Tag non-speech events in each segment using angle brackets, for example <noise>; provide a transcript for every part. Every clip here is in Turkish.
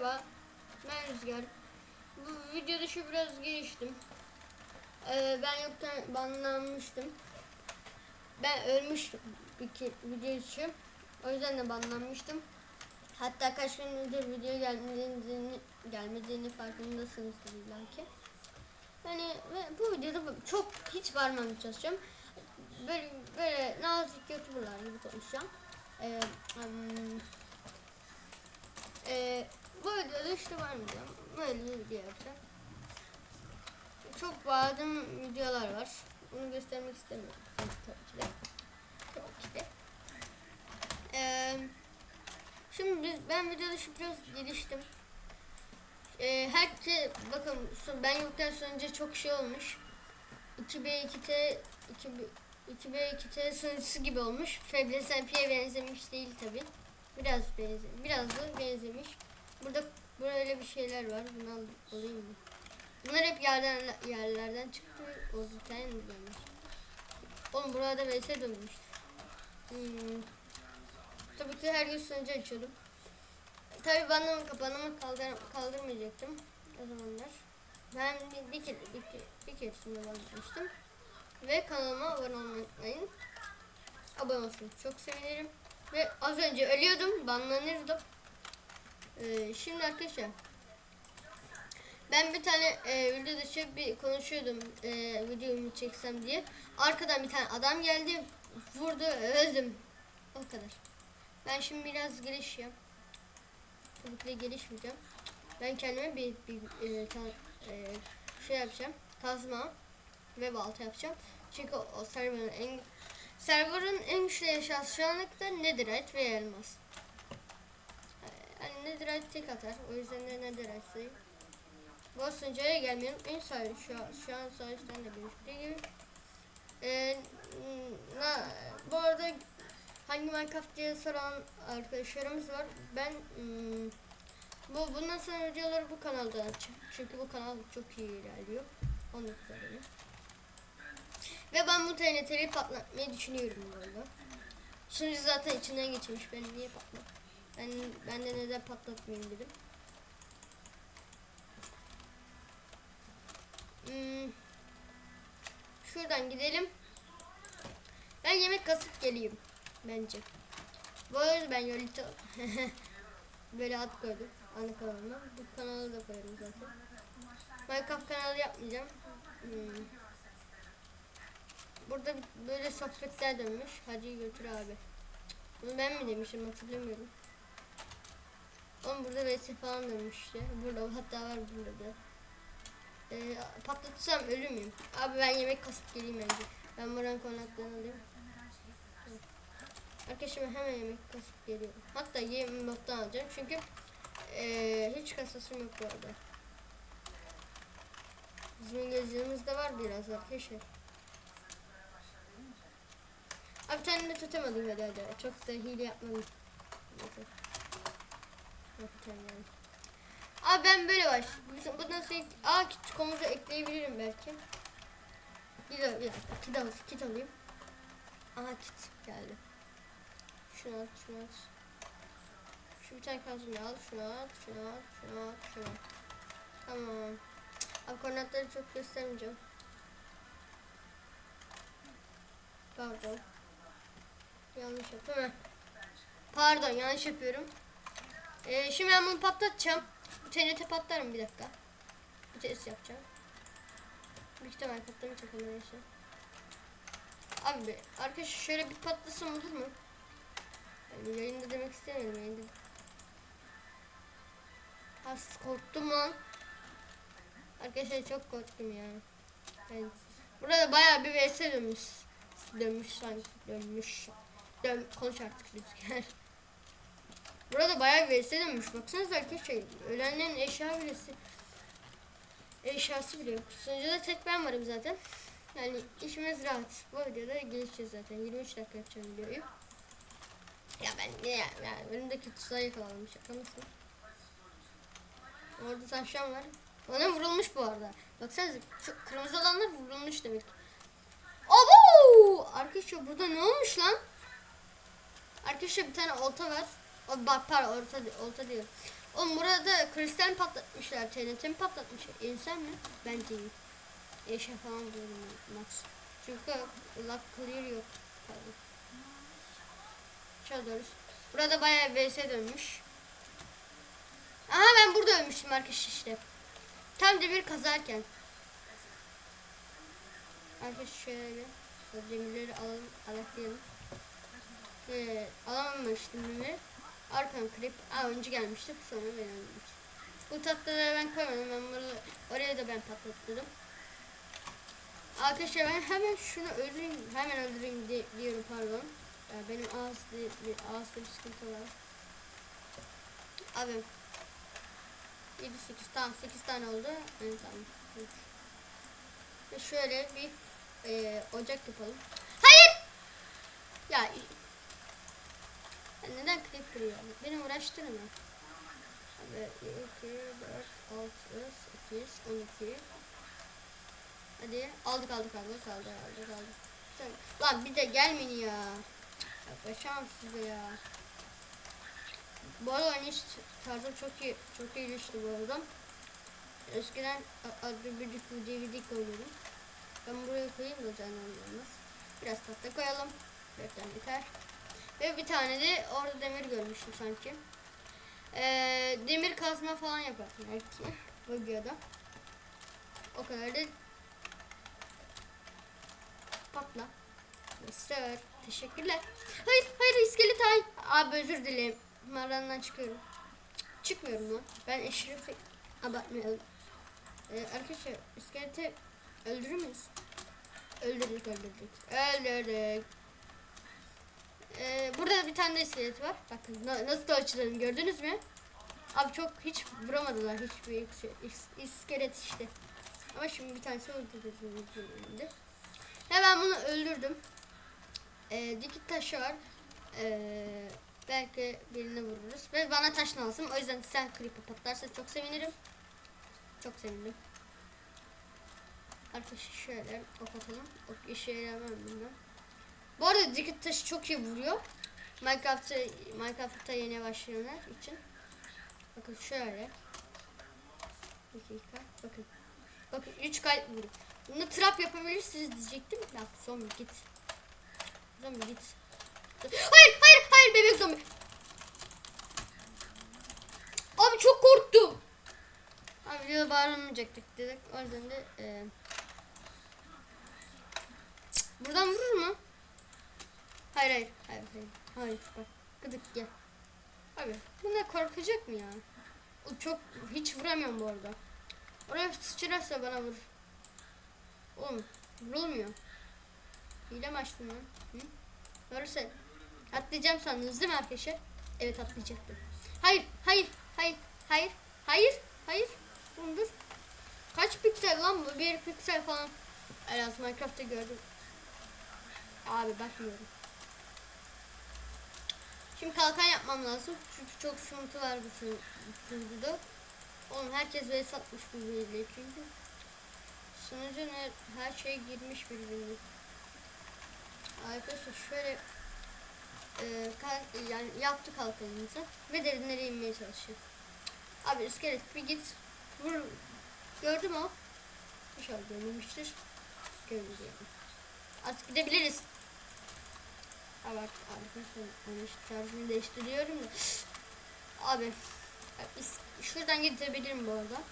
Merhaba, ben Rüzgar. Bu video dışı biraz geliştim. Ee, ben yokken banlanmıştım. Ben ölmüştüm iki video dışı. O yüzden de banlanmıştım. Hatta kaç gündür video gelmediğini, gelmediğini farkındasınızdır belki. Yani ve bu videoda çok hiç varmamaya çalışacağım. Böyle böyle nazik youtuberlar gibi konuşacağım. Ee, hmm, ee, bu videoda işte varmayacağım. Böyle video yapacağım. Çok badem videolar var. Onu göstermek istemiyorum. Tabii ki de. Tabii ki de. Ee, şimdi biz, ben videoda şu biraz geliştim. Ee, herkes bakın ben yokken önce çok şey olmuş. 2B2T 2B 2B2T sunucusu gibi olmuş. Fabulous MP'ye benzemiş değil tabi. Biraz benze biraz da benzemiş. Burada böyle bir şeyler var. Bunu al alayım mı? Bunlar hep yerden yerlerden çıktı. O bir tane mi dönmüş? Oğlum burada VS dönmüş. Hmm. Tabii ki her gün sunucu açıyordum. Tabii banlama kapanımı kaldır, kaldırmayacaktım o zamanlar. Ben bir, bir kere bir, bir keresinde vazgeçtim. Ve kanalıma abone olmayı unutmayın. Abone olsun çok sevinirim. Ve az önce ölüyordum, banlanırdım. Ee, şimdi arkadaşlar ben bir tane e, video dışı bir konuşuyordum e, videomu çeksem diye. Arkadan bir tane adam geldi, vurdu, öldüm. O kadar. Ben şimdi biraz yap. Tabii ki gelişmeyeceğim. Ben kendime bir, bir e, ta- e, şey yapacağım. Kazma ve balta yapacağım. Çünkü o, serverın en serverın en güçlü eşyası şu ana kadar netherite ve elmas. Netherite tek atar. O yüzden de netherite'deyim. Bu sunucuya gelmeyin. En sağ şu, şu an sağ üstten de gözüktüğü gibi. E, na, bu arada hangi Minecraft diye soran arkadaşlarımız var. Ben hmm, bu bundan sonra videoları bu kanalda açacağım. Çünkü bu kanal çok iyi ilerliyor. 19 abone. Ve ben bu TNT'yi patlatmayı düşünüyorum bu arada. Sunucu zaten içinden geçmiş. Ben niye patlat? Ben, ben de neden patlatmayayım dedim. Hmm, şuradan gidelim. Ben yemek kasıp geleyim. Bence. Bu arada ben Yolita <laughs> böyle ad koydum. Ana kanalıma. Bu kanalı da koyarım zaten. Minecraft kanalı yapmayacağım. Hmm. Burada böyle sohbetler dönmüş. Hadi götür abi. Bunu ben mi demişim hatırlamıyorum. Oğlum burada VS falan dönmüş işte. Burada hatta var burada da. Ee, patlatsam ölür müyüm? Abi ben yemek kasıp geleyim önce. Ben buranın konaklarını alayım. Arkadaşlar ben hemen yemek kasıp geliyorum. Hatta yemeğimi bottan alacağım çünkü eee, hiç kasasım yok bu arada. Bizim gözlüğümüz de var biraz arkadaşlar. Abi tane de totem alayım hadi hadi. Çok da hile yapmadım. Neyse. Yani. Abi ben böyle baş. Bundan sonra A komutu ekleyebilirim belki. Dakika, bir dakika. Kit, al, kit alayım. Aha kit geldi. Şunu at, şunu at. Şu bir tane kazmayı al, şunu at, şunu at, şunu at, şunu at. Tamam. Abi koordinatları çok göstermeyeceğim. Pardon. Yanlış. Heh. Pardon yanlış yapıyorum. Ee, şimdi ben bunu patlatacağım. Bu TNT patlarım bir dakika. Bir test yapacağım. Büyük ihtimal patlamayacak ama neyse. Abi arkadaşlar şöyle bir patlasam olur mu? Yani yayında demek istemiyorum yayında. As korktum lan. Arkadaşlar çok korktum ya. Yani burada bayağı bir vs dönmüş. Dönmüş sanki dönmüş. Dön konuş artık rüzgar. <laughs> Burada bayağı bir vs dönmüş. Baksanıza arkadaşlar ölenlerin eşya birisi. Eşyası bile yok. Sunucuda tek ben varım zaten. Yani işimiz rahat. Bu videoda gelişeceğiz zaten. 23 dakika yapacağım videoyu. Ya ben ne ya? Yani önümdeki tuzağa yakalandım. Şaka mısın? Orada tavşan var. Bana vurulmuş bu arada. Baksanıza şu kırmızı olanlar vurulmuş demek. Abo! Arkadaşlar burada ne olmuş lan? Arkadaşlar bir tane olta var. O, bak pardon orta, orta diyor. Oğlum burada kristal patlatmışlar. TNT mi patlatmışlar? İnsan mı? Bence değil. Eşya falan diyorum Max. Çünkü lock clear yok. Pardon. Çalıyoruz. Burada bayağı VS dönmüş. Aha ben burada ölmüştüm arkadaşlar işte. Tam demir kazarken. Arkadaşlar şöyle. Demirleri alalım, alaklayalım. Ee, alamamıştım demiri. Arkadan krip. Önce gelmiştik sonra ben. Bu tatlıları ben koymadım. Ben bunu, oraya da ben patlatırım. Arkadaşlar ben hemen şunu öldüreyim. Hemen öldüreyim di- diyorum pardon. Ya benim ağız bir ağızda bir sıkıntı var. Abi 7 8 tamam 8 tane oldu. Evet tamam. Ve şöyle bir e, ocak yapalım. Hayır! Ya neden klip kırıyor? Beni uğraştırma. Abi 2 4 6 8 12 Hadi aldık aldık aldık aldık aldık aldık. Tamam. Lan bir de gelmeyin ya. Yaklaşamam size ya. Bu arada oynayış tarzım çok iyi, çok iyi geçti bu arada. Eskiden a- adlı bir DVD koyuyordum. Ben buraya koyayım da olmaz. Biraz tahta koyalım. Dörtten biter. Ve bir tane de orada demir görmüştüm sanki. Ee, demir kazma falan yaparsın belki. <laughs> Bu videoda. O kadar da patla. Sir. Teşekkürler. Hayır hayır iskelet ay. Abi özür dilerim. Mağarandan çıkıyorum. Çıkmıyorum lan. Ben eşrefi abartmayalım. Ee, arkadaşlar iskeleti öldürür müyüz? Öldürdük öldürdük. Öldürdük. Ee, burada bir tane de iskelet var. Bakın na- nasıl da açılarını gördünüz mü? Abi çok hiç vuramadılar hiçbir is- is- iskelet işte. Ama şimdi bir tanesi öldürdü. önünde. Hemen bunu öldürdüm. Ee, dikit taşı var. Ee, belki birini vururuz. Ve bana taş lazım. O yüzden sen creeper patlarsa çok sevinirim. Çok sevindim. Arkadaşlar şöyle ok atalım. Ok işe yaramam bilmem. Bu arada dikit taşı çok iyi vuruyor. Minecraft'ta Minecraft'ta yeni başlayanlar için. Bakın şöyle. Bir dakika. Bakın. Bakın 3 kalp vuruyor. Bunu trap yapabilirsiniz diyecektim. Bak zombi git. Zombi git. Hayır hayır hayır bebek zombi. Abi çok korktum. Abi videoda bağırmayacaktık dedik. O yüzden de e... Buradan vurur mu? Hayır hayır hayır hayır. Hayır bak gıdık gel. Abi bu ne korkacak mı ya? O çok hiç vuramıyorum bu arada. Oraya sıçrarsa bana vur. Oğlum vurulmuyor. Hile mi açtın lan? Hı? Doğru Atlayacağım sandınız değil mi arkadaşlar? Evet atlayacaktım. Hayır, hayır, hayır, hayır, hayır, hayır. Oğlum dur. Kaç piksel lan bu? Bir piksel falan. Elas Minecraft'ta gördüm. Abi bakmıyorum. Şimdi kalkan yapmam lazım. Çünkü çok sıkıntı var bu sunu- bu sunucuda. Oğlum herkes vs atmış birbiriyle çünkü. Sunucu her şey girmiş birbirine. Arkadaşlar şöyle e, kal- yani yaptık kalkanımızı ve derinlere inmeye çalışıyor. Abi iskelet bir git vur. Gördü mü o? İnşallah görmemiştir. Gördü diyelim. Artık gidebiliriz. Bak arkadaşlar işte tarzını değiştiriyorum da. Abi şuradan gidebilirim bu arada.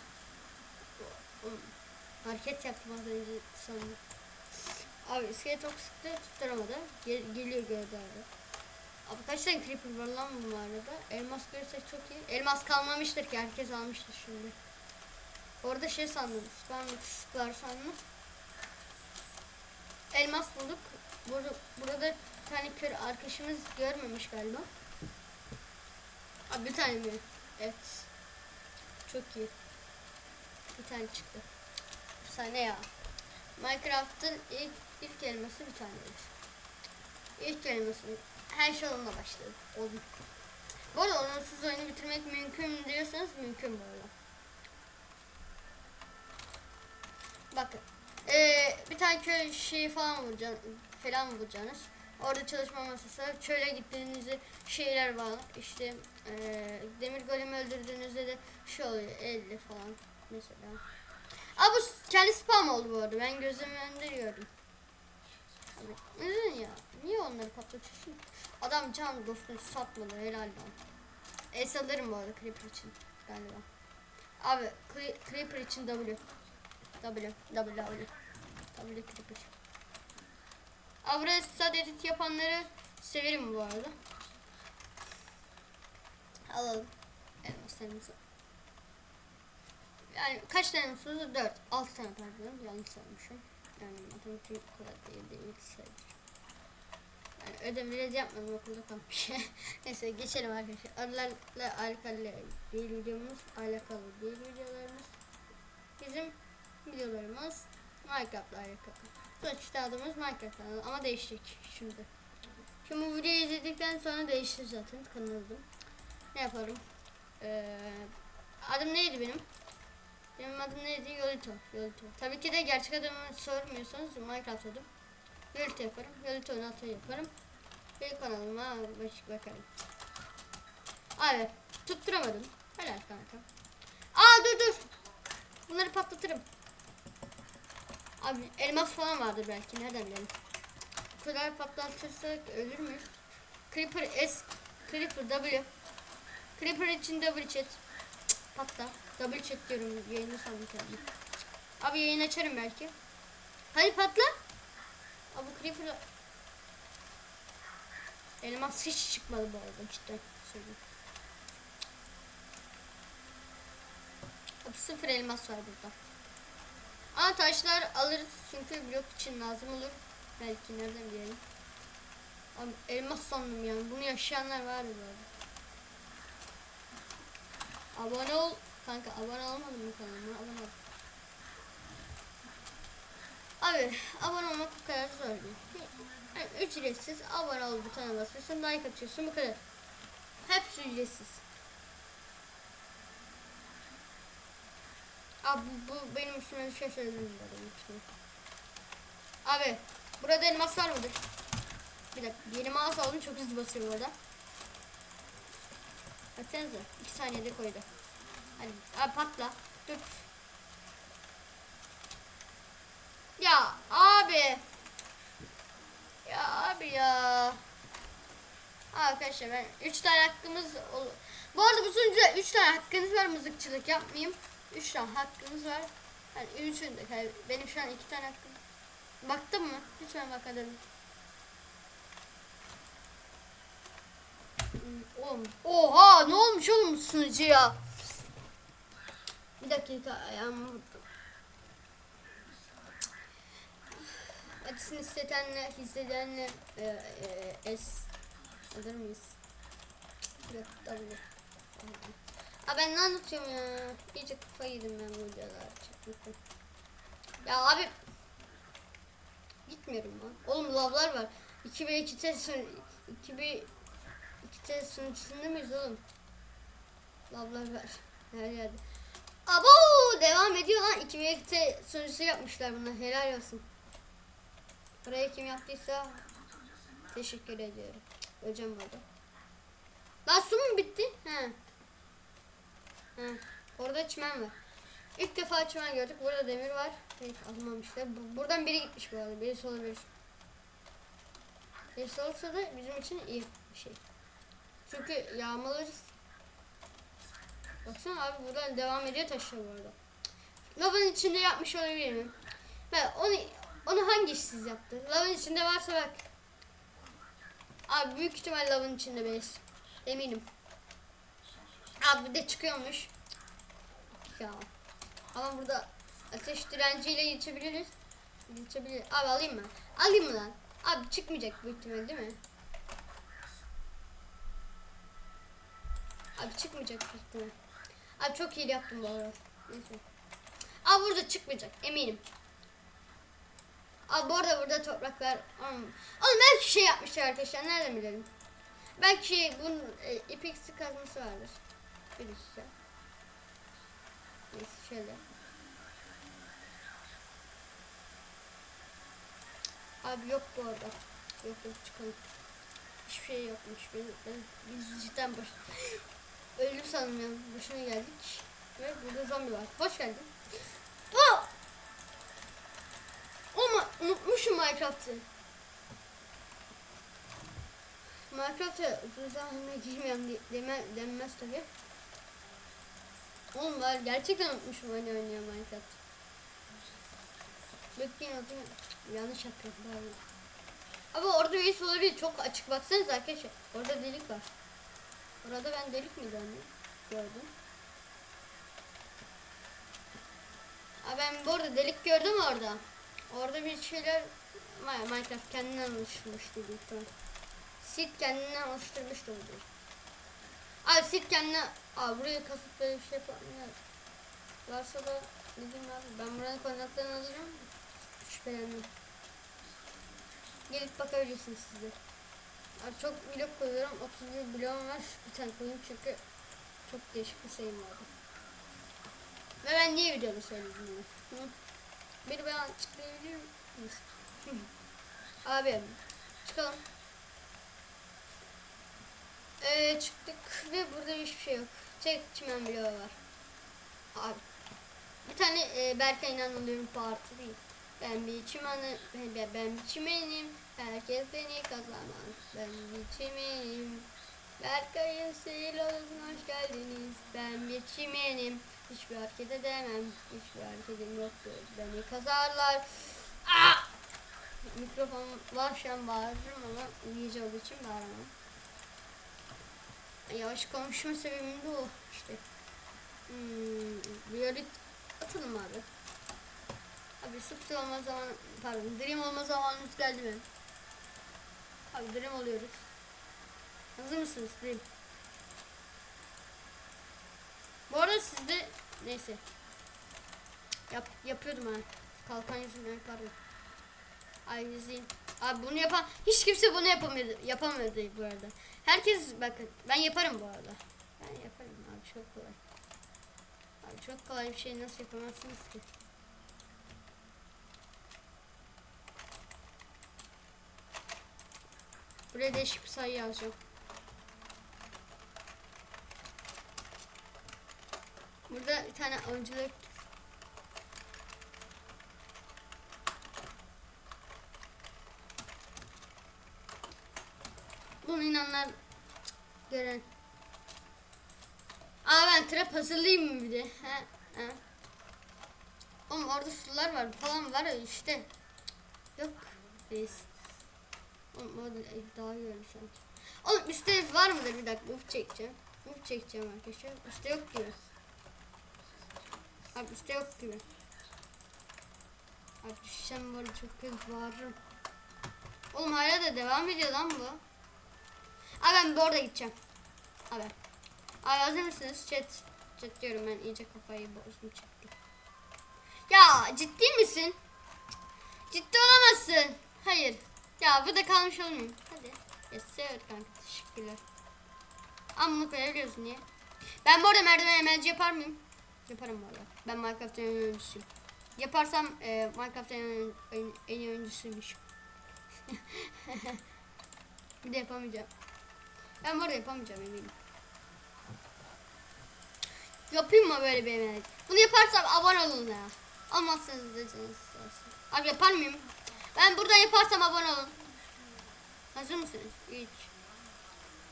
Hareket yaptım az önce sandım. Abi iskelet ok sıktı tutturamadı. Gel geliyor gördü abi. Abi kaç tane creeper var lan bu arada? Elmas görürsek çok iyi. Elmas kalmamıştır ki herkes almıştır şimdi. Orada şey sandım. Spam var sandım. Elmas bulduk. Burada, burada bir tane kör arkadaşımız görmemiş galiba. Abi bir tane mi? Evet. Çok iyi. Bir tane çıktı. Bir tane ya. Minecraft'ın ilk ilk elması bir tanedir. İlk elması her şey onunla başladı. Oldu. Bu arada onsuz oyunu bitirmek mümkün mü diyorsanız mümkün bu arada. Bakın. Ee, bir tane köy şeyi falan vuracaksınız. Falan vuracaksınız. Orada çalışma masası. Çöle gittiğinizde şeyler var. İşte eee demir golemi öldürdüğünüzde de şey oluyor 50 falan mesela. Aa bu kendi spam oldu bu arada. Ben gözümün önünde gördüm. Neden ya? Niye onları patlatıyorsun? Adam can dostunu satmadı helal lan. Es alırım bu arada Creeper için galiba. Abi Cre- Creeper için W. W. W. W. W Creeper. Abi buraya sad edit yapanları severim bu arada. Alalım. Elmaslarımızı. Yani kaç tane musunuz? 4. 6 tane pardon. Yanlış saymışım. Yani matematik o kadar değil değil sayılır. Yani ödevleri de yapmadım okulda kalmış. <laughs> Neyse geçelim arkadaşlar. Arılarla alakalı değil videomuz. Alakalı değil videolarımız. Bizim videolarımız Minecraft'la alakalı. Sonuçta adımız Minecraft kanalı ama değişecek şimdi. Şimdi bu videoyu izledikten sonra değişti zaten kanalım. Ne yaparım? Ee, adım neydi benim? Benim adım neydi? Yolito. Yolito. Tabii ki de gerçek adımı sormuyorsanız Minecraft adım. Yolito yaparım. Yolito Nato yaparım. Ve kanalıma bakarım. Abi tutturamadım. Helal kanka. Aa dur dur. Bunları patlatırım. Abi elmas falan vardır belki nereden bilelim. Kadar patlatırsak ölür müyüz? Creeper S, Creeper W. Creeper için double chat. Patla. Double chat diyorum yayını sandım kendimi. Abi yayın açarım belki. Hadi patla. Abi Creeper Elmas hiç çıkmadı bu arada cidden söyleyeyim. Abi sıfır elmas var burada. Ama taşlar alırız çünkü blok için lazım olur. Belki nereden bilelim. Abi elmas sandım yani. Bunu yaşayanlar var bu. Abone ol. Kanka abone olmadın mı kanalıma? Abone ol. Abi abone olmak bu kadar zor değil. Yani ücretsiz abone ol butonuna basıyorsun like atıyorsun bu kadar. Hepsi ücretsiz. Abi bu, bu benim üstüme arada lütfen. Abi burada elmas var mıdır? Bir dakika yeni mouse aldım çok hızlı basıyor bu arada. Baksanıza 2 saniyede koydu. Hadi abi patla. Dur. Ya abi. Ya abi ya. Arkadaşlar ben 3 tane hakkımız ol. Bu arada bu sunucuda 3 tane hakkınız var mızıkçılık yapmayayım. 3 tane hakkımız var. Yani üçünü de kay- benim şu an 2 tane hakkım. Baktın mı? Lütfen bak hadi. Hmm, Oğlum, oha ne olmuş oğlum sunucuya? Bir dakika ayağımı vurdum. Acısını hissedenler, hissedenler e, e, es alır mıyız? Yok tabii. Aa ben ne anlatıyorum ya? İyice kafayı yedim ben bu videolar çekmekten. Ya abi gitmiyorum lan. Oğlum lavlar var. 2 ve 2 test sun 2 ve 2 test sunucusunda mıyız oğlum? Lavlar var. Her yerde. Abo devam ediyor lan. 2 ve 2 sunucusu yapmışlar bunlar. Helal olsun. Burayı kim yaptıysa teşekkür ediyorum. Öleceğim burada. Lan su mu bitti? He. Orada çimen var. İlk defa çimen gördük. Burada demir var. Evet almamışlar. Bu- Buradan biri gitmiş bu arada. Birisi olabilir. Birisi olsa da bizim için iyi bir şey. Çünkü yağmalarız. Baksana abi buradan devam ediyor taşlar bu arada. Lavın içinde yapmış olabilir mi? Ben onu onu hangi işsiz yaptı? Lavın içinde varsa bak. Abi büyük ihtimal lavın içinde beyiz. Eminim. Abi de çıkıyormuş. Ya. Ama burada ateş direnciyle geçebiliriz. Geçebilir. Abi alayım mı? Alayım mı lan? Abi çıkmayacak büyük ihtimal değil mi? Abi çıkmayacak büyük ihtimal. Abi çok iyi yaptım bu arada. Neyse. Abi burada çıkmayacak eminim. Abi bu arada burada topraklar. Hmm. Oğlum belki şey yapmışlar arkadaşlar. Nereden bilelim? Belki bunun e, ipeksi kazması vardır. Birisi. Neyse şöyle. Abi yok bu arada. Yok yok çıkalım. Hiçbir şey yokmuş. Ben, ben, biz cidden baş... <laughs> Öldüm sandım ya. Başına geldik. Ve burada zombi var. Hoş geldin. Aa! Ama unutmuşum Minecraft'ı. Minecraft'a uzun zamanla girmiyorum de- deme, denmez tabi. Oğlum ben gerçekten unutmuşum hani oynayan Minecraft. Bekleyin adı yanlış yapıyorum pardon. Ama orada bir olabilir çok açık baksanız arkadaşlar. Orada delik var. Orada ben delik mi gördüm? Gördüm. Aa, ben bu arada delik gördüm orada. Orada bir şeyler Vay, Minecraft kendinden oluşturmuştu büyük ihtimal. Sid kendinden oluşturmuştu bu diyor. Abi Sid Aa, buraya kasıp böyle bir şey yapamıyor. Varsa da diyeyim abi ben buranın koordinatlarını alacağım. Şüphelendim. Gelip bakabilirsiniz siz de. Abi çok blok koyuyorum. 31 bloğum var. Bir tane koyayım çünkü çok değişik bir sayım vardı. Ve ben niye videoda söyledim bunu? Biri bana açıklayabilir? Hı. Abi çıkalım. Ee, çıktık ve burada hiçbir şey yok. Tek çimen bloğu var. Abi. Bir tane e, Berkay inanılıyorum parti değil. Ben bir çimenim, ben, ben bir çimenim. Herkes beni kazanmaz. Ben bir çimenim. Berkay'ın silahına hoş geldiniz. Ben bir çimenim. Hiçbir hareket edemem. Hiçbir hareketim yoktur. Beni kazarlar. Aa! Mikrofon var şu an bağırırım ama olduğu için bağıramam. Yavaş konuşma sebebim de o işte. Hmm, Violet atalım abi. Abi sıfır olma zaman pardon dream olma zamanımız geldi mi? Abi dream oluyoruz. Hazır mısınız dream? Bu arada sizde neyse. Yap, yapıyordum ha. Kalkan yüzünden yapardım. Ay izleyin. Abi bunu yapan hiç kimse bunu yapamıyordu. Yapamıyordu bu arada. Herkes bakın ben yaparım bu arada. Ben yaparım abi çok kolay. Abi çok kolay bir şey nasıl yapamazsınız ki? Buraya değişik bir sayı yazacağım. Burada bir tane oyunculuk Bunu inanlar gören. Aa ben trap hazırlayayım mı bir de? He, he. Oğlum orada sular var falan var ya işte. Yok. Reis. Oğlum orada daha görmüş sanki. Oğlum üstte var mıdır bir dakika uf çekeceğim. Uf çekeceğim arkadaşlar. Üstte yok gibi. Abi üstte yok gibi. Abi bu arada çok kötü bağırırım. Oğlum hala da devam ediyor lan bu. Abi ben bu arada gideceğim. Abi. Abi hazır mısınız? Chat. Chat diyorum ben iyice kafayı bozdum çektim. Ya ciddi misin? Ciddi olamazsın. Hayır. Ya burada kalmış olmayayım. Hadi. Yes evet kanka teşekkürler. Bunu koyabiliyorsun niye? Ben bu arada merdiven emelci yapar mıyım? Yaparım arada. Ben Minecraft'ın en oyuncusuyum. Yaparsam e, Minecraft'ın en, en, en oyuncusuymuşum. <laughs> bir de yapamayacağım. Ben bu arada yapamayacağım eminim. Yapayım mı böyle bir emelik? Bunu yaparsam abone olun ya. Olmazsanız da canınız olsun. Abi yapar mıyım? Ben buradan yaparsam abone olun. Hazır mısınız? 3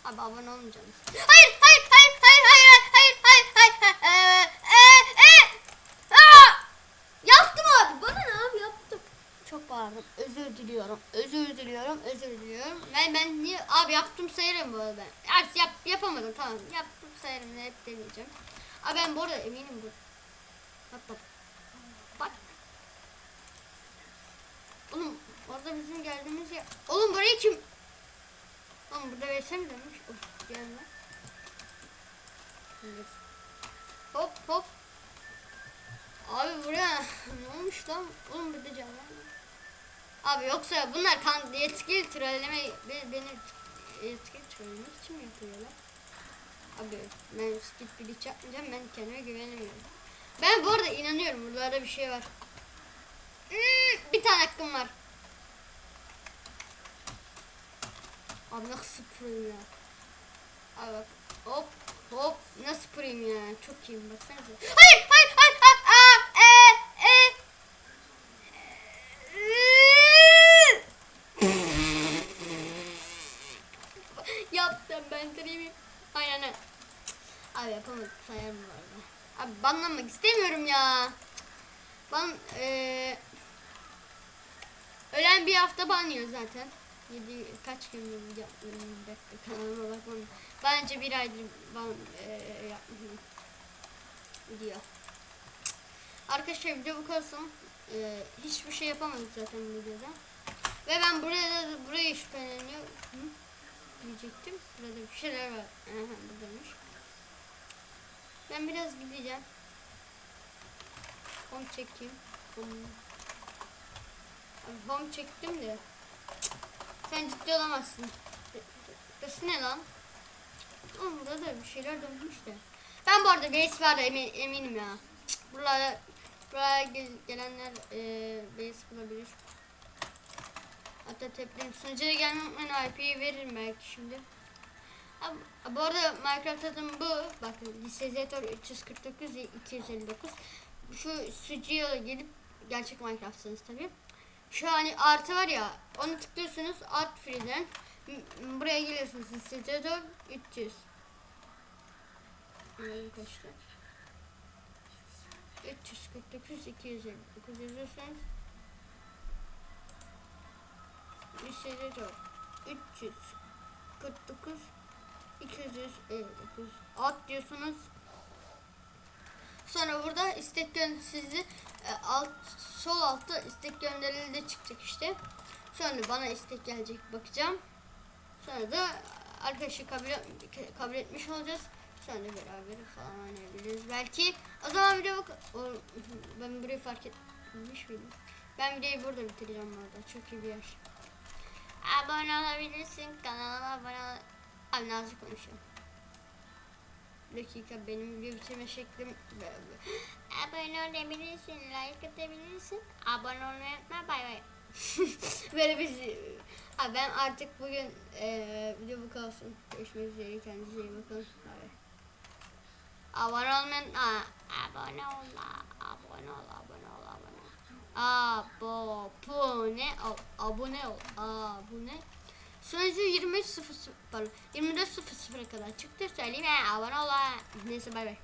Abi abone olmayacaksınız. Hayır, hayır, hayır, hayır, hayır, hayır, hayır, hayır, hayır. Ee, ee, ee. Aa! Yaptım abi. Bana ne abi yaptım. Çok bağırdım. Özür diliyorum. Özür diliyorum. Özür diliyorum. Ben ben niye abi yaptım sayarım bu arada. Yap, yap yapamadım tamam. Yaptım sayarım ne hep demeyeceğim. Abi ben bu arada eminim bu. Bak bak. Bak. Oğlum orada bizim geldiğimiz yer. Oğlum burayı kim? Oğlum burada versem demiş. Of gelme. Hop hop. Abi buraya <laughs> ne olmuş lan? Oğlum burada canlı. Abi yoksa bunlar kan yetkili trolleme be- beni yetkili trollemek için mi yapıyorlar? Abi ben skip bir yapmayacağım ben kendime güvenemiyorum. Ben bu arada inanıyorum buralarda bir şey var. Hmm, bir tane hakkım var. Abi nasıl proyum ya. Abi bak hop hop nasıl proyum ya. Çok iyiyim baksanıza. Hayır hayır. hayır. Aa, e, e. Yaptım ben dream'i. Aynen öyle. Abi yapamadım sayarım bu arada. Abi banlanmak istemiyorum ya. Ban eee ölen bir hafta banlıyor zaten. Yedi kaç gün yapmıyorum bir dakika kanalıma bakmam. Bence bir aydır ban eee yapmıyorum diyor. Arkadaşlar video bu kalsın. Eee hiçbir şey yapamadık zaten videoda. Ve ben buraya da buraya şüpheleniyorum. Hı? Diyecektim. Burada bir şeyler var. Aha, buradaymış. Ben biraz gideceğim. Home çekeyim. Home. Home çektim de. Sen ciddi olamazsın. Burası ne lan? Oğlum burada da bir şeyler dönmüş de. Ben bu arada base var emin, eminim ya. Cık, Buraya, gel- gelenler e, base bulabilir. Hatta tepkim sunucuya gelmeyen IP'yi veririm belki şimdi. Bu arada Minecraft adım bu. Bakın Lisezator 349 259. Şu sunucuya gelip gerçek Minecraft'sınız tabi. Şu hani artı var ya onu tıklıyorsunuz art free'den buraya geliyorsunuz Lisezator 300. Böyle kaçtı? 349 259 yazıyorsunuz. Lisezator 349 259 at diyorsunuz. Sonra burada istek gön sizi e, alt sol altta istek gönderildi çıkacak işte. Sonra bana istek gelecek bakacağım. Sonra da arkadaşı kabul, kabul etmiş olacağız. Sonra beraber falan oynayabiliriz. Belki o zaman video bak o, ben burayı fark etmiş miydim? Ben videoyu burada bitireceğim bu arada. Çok iyi bir yer. Abone olabilirsin kanalıma abone ol. Abi nazik konuşuyorum. Bir dakika benim video bitirme şeklim böyle. Abone olabilirsin, like atabilirsin. Abone olmayı unutma bay bay. <laughs> böyle bir şey. Abi ben artık bugün eee video bu kalsın. Görüşmek üzere kendinize iyi bakın. Bay. Abone olmayı unutma. Abone ol. Abone ol, abone ol, abone ol. Abone ol. Abone ol. Abone. Sunucu 23.00 pardon 24.00'a kadar çıktı söyleyeyim ya abone ol. ha. Neyse bay bay.